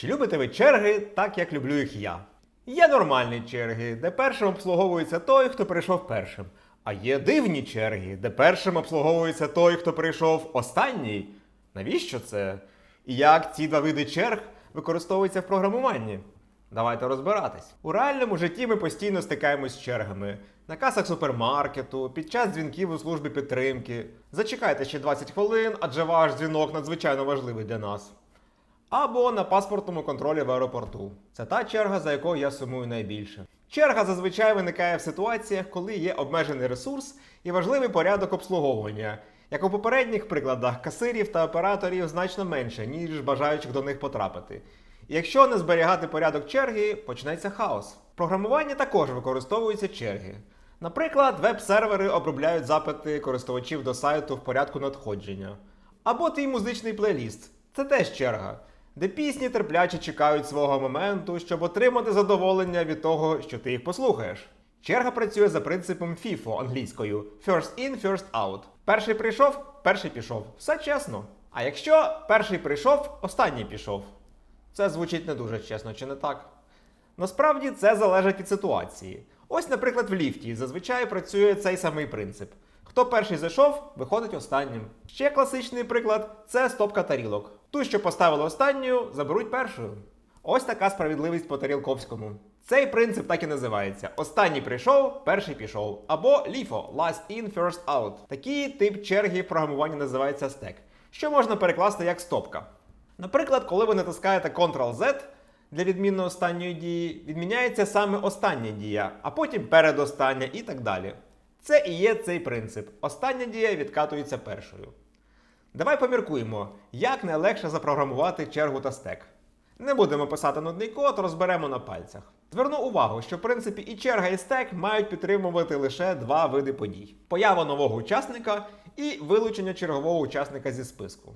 Чи любите ви черги так, як люблю їх я? Є нормальні черги, де першим обслуговується той, хто прийшов першим. А є дивні черги, де першим обслуговується той, хто прийшов останній. Навіщо це? І як ці два види черг використовуються в програмуванні? Давайте розбиратись. У реальному житті ми постійно стикаємось з чергами. На касах супермаркету, під час дзвінків у службі підтримки. Зачекайте ще 20 хвилин, адже ваш дзвінок надзвичайно важливий для нас. Або на паспортному контролі в аеропорту. Це та черга, за якою я сумую найбільше. Черга зазвичай виникає в ситуаціях, коли є обмежений ресурс і важливий порядок обслуговування. Як у попередніх прикладах, касирів та операторів значно менше, ніж бажаючих до них потрапити. І якщо не зберігати порядок черги, почнеться хаос. В програмуванні також використовуються черги. Наприклад, веб-сервери обробляють запити користувачів до сайту в порядку надходження. Або твій музичний плейліст це теж черга, де пісні терпляче чекають свого моменту, щоб отримати задоволення від того, що ти їх послухаєш. Черга працює за принципом FIFO англійською First in, first out. Перший прийшов, перший пішов. Все чесно. А якщо перший прийшов, останній пішов. Це звучить не дуже чесно, чи не так? Насправді це залежить від ситуації. Ось, наприклад, в ліфті зазвичай працює цей самий принцип. Хто перший зайшов, виходить останнім. Ще класичний приклад це стопка тарілок. Ту, що поставили останню, заберуть першою. Ось така справедливість по тарілковському. Цей принцип так і називається: останній прийшов, перший пішов. Або LIFO – Last in, First out. Такий тип черги в програмуванні називається стек, що можна перекласти як стопка. Наприклад, коли ви натискаєте Ctrl-Z для відміни останньої дії, відміняється саме остання дія, а потім передостання і так далі. Це і є цей принцип. Остання дія відкатується першою. Давай поміркуємо, як найлегше запрограмувати чергу та стек. Не будемо писати нудний код, розберемо на пальцях. Зверну увагу, що в принципі і черга, і стек мають підтримувати лише два види подій: поява нового учасника і вилучення чергового учасника зі списку.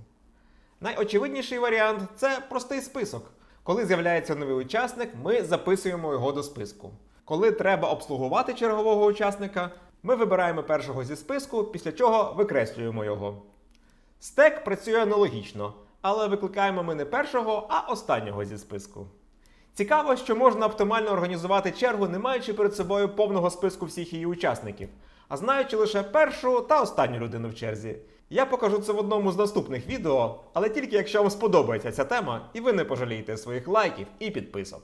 Найочевидніший варіант це простий список. Коли з'являється новий учасник, ми записуємо його до списку. Коли треба обслугувати чергового учасника, ми вибираємо першого зі списку, після чого викреслюємо його. Стек працює аналогічно, але викликаємо ми не першого, а останнього зі списку. Цікаво, що можна оптимально організувати чергу, не маючи перед собою повного списку всіх її учасників, а знаючи лише першу та останню людину в черзі. Я покажу це в одному з наступних відео, але тільки якщо вам сподобається ця тема і ви не пожалієте своїх лайків і підписок.